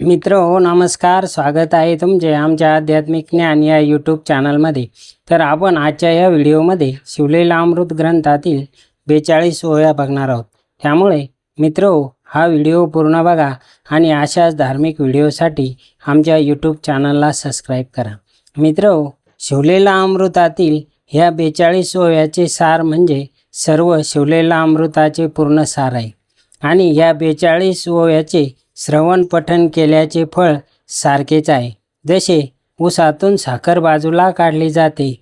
मित्र हो नमस्कार स्वागत आहे तुमचे आमच्या आध्यात्मिक ज्ञान या यूट्यूब चॅनलमध्ये तर आपण आजच्या या व्हिडिओमध्ये शिवलेला अमृत ग्रंथातील बेचाळीस ओव्या बघणार आहोत. त्यामुळे मित्र हो हा व्हिडिओ पूर्ण बघा आणि अशाच धार्मिक व्हिडिओसाठी आमच्या यूट्यूब चॅनलला सबस्क्राईब करा. मित्र हो शिवलेला अमृतातील ह्या बेचाळीस ओव्याचे सार म्हणजे सर्व शिवलेला अमृताचे पूर्ण सार आहे. आणि या बेचाळीस ओव्याचे श्रवण पठन केल्याचे फळ सारखेच आहे. जसे ऊसातून साखर बाजूला काढली जाते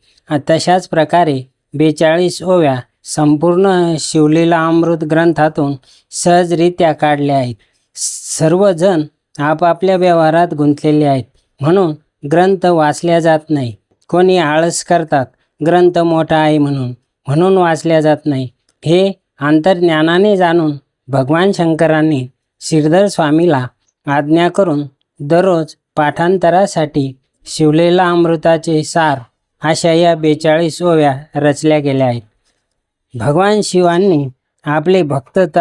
तशाच प्रकारे बेचाळीस ओव्या संपूर्ण शिवलेला अमृत ग्रंथातून सहजरित्या काढल्या आहेत. सर्वजण आपापल्या व्यवहारात गुंतलेले आहेत म्हणून ग्रंथ वाचल्या जात नाही. कोणी आळस करतात ग्रंथ मोठा आहे म्हणून म्हणून वाचल्या जात नाही. हे अंतर्ज्ञानाने जाणून भगवान शंकरांनी श्रीधर स्वामीला आज्ञा करून दररोज पाठांतरासाठी शिवलेला अमृताचे सार अशा या बेचाळीस ओव्या रचल्या गेल्या आहेत. भगवान शिवांनी आपले भक्त त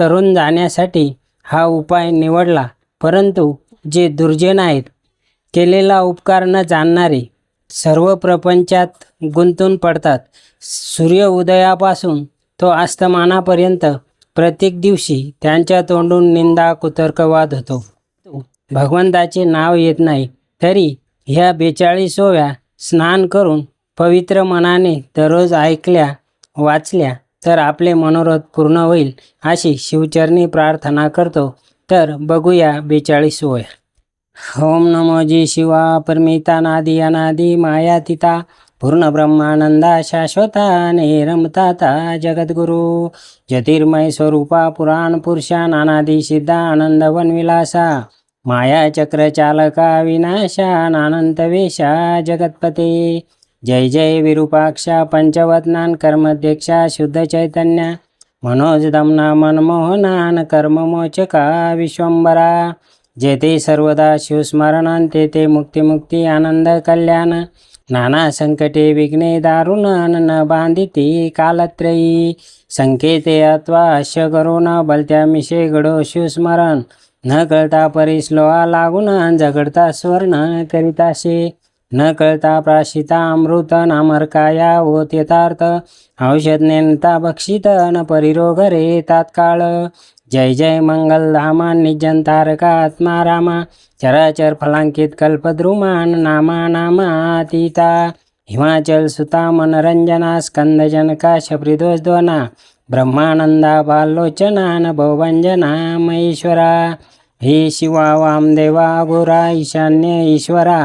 तरुण जाण्यासाठी हा उपाय निवडला परंतु जे दुर्जन आहेत केलेला उपकार न जाणणारे सर्व प्रपंचात गुंतून पडतात. सूर्य उदयापासून तो अस्तमानापर्यंत प्रत्येक दिवशी त्यांच्या तोंडून निंदा कुतर्कवाद होतो. भगवंताचे नाव येत नाही तरी ह्या बेचाळीस ओव्या स्नान करून पवित्र मनाने दररोज ऐकल्या वाचल्या तर आपले मनोरथ पूर्ण होईल अशी शिवचरणी प्रार्थना करतो. तर बघूया बेचाळीस ओव्या ओम नमो जी शिवा परमिता नादी अनादी मायातीता पूर्ण ब्रह्मानंदा शाश्वता रमताता जगद्गुरु। ज्योतिर्मय स्वरूपा पुराण पुरुषा नानादी सिद्धा आनंद वनविलासा। माया चक्र चालका विनाशा नानंत वेशा जगतपते। जय जय विरूपाक्षा पंचवदनान कर्मध्यक्षा शुद्ध चैतन्य। मनोज दमना मनमोहनान कर्ममोचका विश्वंबरा। जेते सर्वदा शिवस्मरणान ते ते मुक्तिमुक्ती आनंद कल्याण। नाना संकटे विघ्ने दारुण न बांधिती कालत्रयी. संकेते अथवा अश्य करुण बलत्या मिशे गडो शिवस्मरण न कळता परिश्लोहा लागून झगडता स्वर्ण करिताशे. न कळता प्राशिता अमृत नामर्काया व यथार्थ. औषध नेनता भक्षित न परिरोग रे तात्काळ. जय जय मंगल धामा निजन तारका आत्मा रामा चराचर फलांकित कल्पद्रुमान नामा नामातीता हिमाचल सुता मनरंजना स्कंदजनका शबरीदोषद्वना ब्रह्मानंदा बालोचनान न भवभंजना महेश्वरा। हे शिवा वामदेवा गोरा ईशान्य ईश्वरा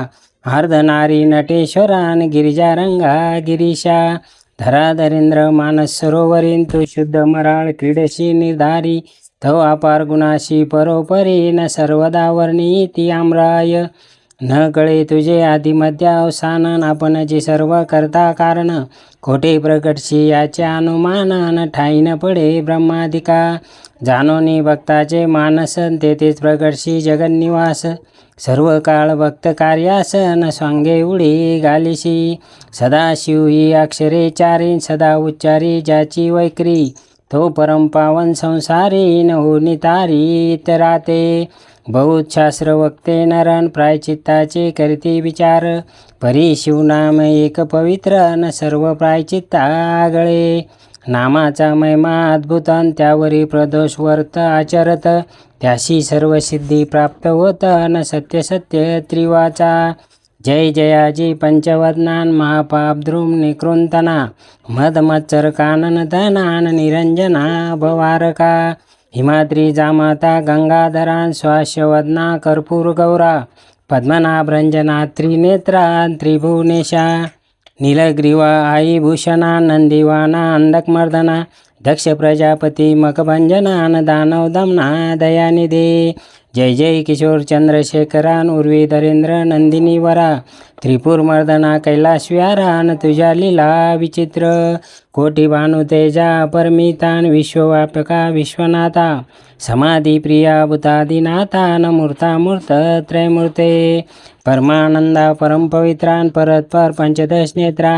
अर्धनारी नटेश्वरान गिरिजारंगा गिरीशा। धराधरेंद्र मानस सरोवरीन तू शुद्ध मराळ क्रीडशी निर्धारी तव अपार गुणाशी परोपरी न सर्वदा वर्णी ती आम्राय. न कळे तुझे आदिमध्य अवसान आपण जे सर्व करता कारण. खोटे प्रकटशी याचे अनुमान न ठाई न पडे ब्रह्मादिका. जाणोनी भक्ताचे मानस तेथेच प्रकटशी जगन्निवास. सर्व काळ भक्त कार्यास न स्वांगे उडी गालिशी. सदाशिव ही अक्षरे चारी सदा उच्चारी ज्याची वैकरी. तो परम पावन संसारी न हो नितारी इतराते बहुत शास्त्र वक्ते नरण प्रायचित्ताचे करते विचार. परी शिवनाम एक पवित्र न सर्व प्रायचित्ता आगळे. नामाचा महिमा अद्भुतन त्यावरी प्रदोष वर्त आचरत. त्याशी सर्व सिद्धी प्राप्त होत न सत्य सत्य त्रिवाचा. जय जयाजी पंचवदनान महापाप ध्रुम निकृंतना मद कानन धनान निरंजना भवारका हिमाद्री जामाता गंगाधरान श्वासवदना कर्पूर गौरा पद्मनाभरंजना त्रिनेत्रा त्रिभुवनेशा नीलग्रीवा आई भूषणा नंदिवाना अंधकमर्दना दक्ष प्रजापती मकभंजनान दानव दमना दयानिधे जय जय किशोर चंद्रशेखरान उर्वी धरेंद्र नंदिनी वरा। त्रिपुर मर्दना कैलाश विहारान तुझ्या लीला विचित्र। कोटी भानुतेजा परमितान विश्वव्यापका विश्वनाथा। समाधी प्रिया भूतादिनाथा न मूर्ता मूर्त त्रयमूर्ते परमानंदा परमपवित्रान परत्पर पंचदश नेत्रा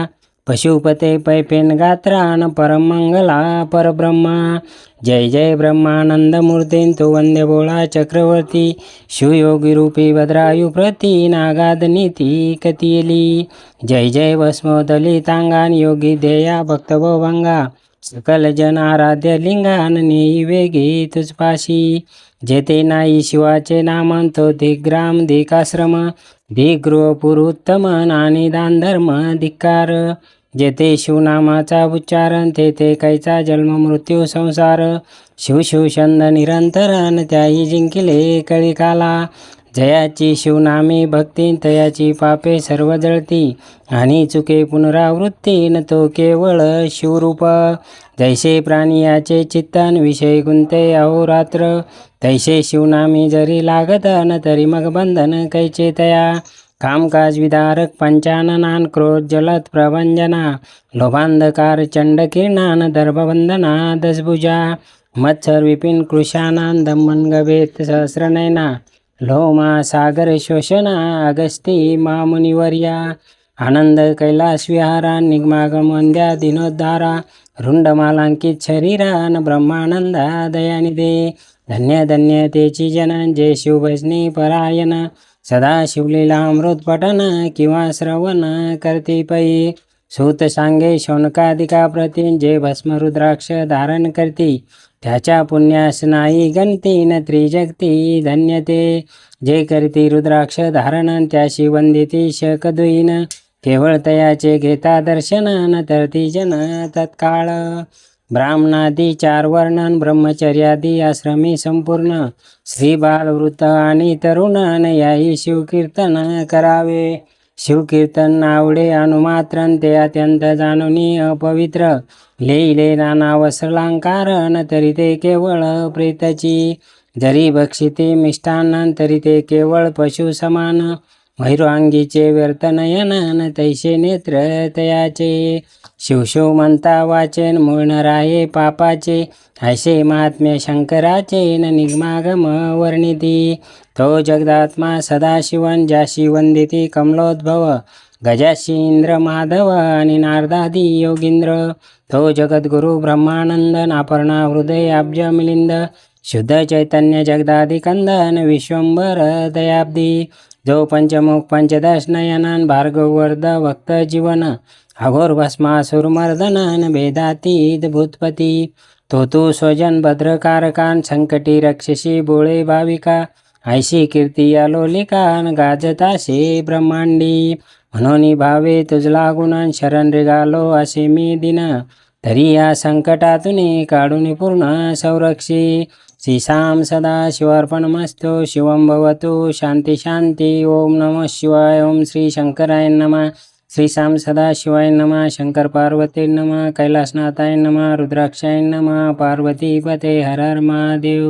पशुपते पैपेन गात्रान परमंगला परब्रह्मा। जय जय ब्रह्मानंद मूर्तीन वंद्य बोळा चक्रवर्ती शिवयोगी रूपी भद्रायू प्रती नागाद नीती कतियली। जय जय भस्मोदली दलितांगान योगी देया भक्त भवंगा सकल जन आराध्य लिंगान नेई वेगी तुझपाशी जेते नाही शिवाचे नामांतो तो दिग्राम दिकाश्रम दिगृह पुरुत्तम आणि दान धर्म धिक्कार. जेथे शिवनामाचा उच्चारण तेथे कैचा जन्म मृत्यू संसार. शिव शिवशंद निरंतरन त्याही जिंकिले कळिकाला जयाची शिवनामी भक्ती तयाची पापे सर्व जळती. आणि चुके पुनरावृत्ती न तो केवळ शिवरूप. जैसे प्राणी याचे चित्तन विषय गुंते अहोरात्र तैसे शिवनामी जरी लागत न तरी मग बंधन कैचे तया. कामकाज विदारक पंचाननान क्रोध जलत प्रभंजना. लोभांधकार चंडकिरणान दर्भवंदना दसभुजा. मत्सर विपिन कृशानान दमन गभेत सहस्रनयना. सागर शोषणा अगस्ती मामुनिवर्या आनंद कैलास विहारा निगमागमंद्या दिनोद्धारा रुंडमालांकित शरीरान ब्रह्मानंदा दयानिदे धन्य धन्य तेची जन जे शिवभजनी परायण सदा शिवलीला अमृतपटन किंवा श्रवण करते पै. सूत सांगे शौनकादिका प्रती जे भस्म रुद्राक्ष धारण करती. त्याच्या पुण्यास नाही गणती न त्रिजगती धन्यते. जे करती रुद्राक्ष धारण त्याशी वंदिती शकदुईन केवळ तयाचे घेता दर्शन न तरती जन तत्काळ. ब्राह्मणादी चार वर्णन ब्रह्मचर्यादी आश्रमी संपूर्ण. श्री बालवृत्त आणि तरुणान याही शिवकीर्तन करावे. शिवकीर्तन आवडे अनुमात्रन ते अत्यंत जाणुनी अपवित्र लिहिले नाना वस्त्रलांकारण तरी ते केवळ प्रेतची. जरी भक्षिते मिष्टान्न तरी ते केवळ पशु समान महिरांगीचे व्यर्थनयनन तैसे नेत्र तयाचे. शिवशिव म्हणता वाचेन मूळ पापाचे. ऐसे महात्म्य शंकराचे न निगमागम वर्णिती. तो जगदात्मा सदाशिवन जाशी वंदिती कमलोद्भव. गजाशी इंद्र माधव आणि नारदादी योगींद्र. तो जगद्गुरु ब्रह्मानंद नापर्णा हृदय अब्ज मिलिंद शुद्ध चैतन्य जगदादिकंदन विश्वंबर दयाब्दी. जो पंचमुख पंचदश भार्गववर्द भार्गवर्ध भक्त जीवन अघोर भस्मासुरमर्दनन भेदातीत भूतपती तो तू स्वजन भद्रकारकान संकटी रक्षसी बोळे भाविका ऐशी कीर्ती अलोलिकान गाजताशे ब्रह्मांडी म्हणून भावे तुझला गुणान शरण रिगालो असे मी दिन तरी या संकटातून काढून पूर्ण संरक्षी। श्रीशां सदाशिवार्पणमस्तु शिवं भवतु शान्ति शान्ति ॐ नमः शिवाय ॐ श्रीशङ्कराय नमः श्रीशां सदाशिवाय नमः शङ्करपार्वती नमः कैलासनाथाय नमः रुद्राक्षाय नमः पार्वतीपते हर हर महादेव।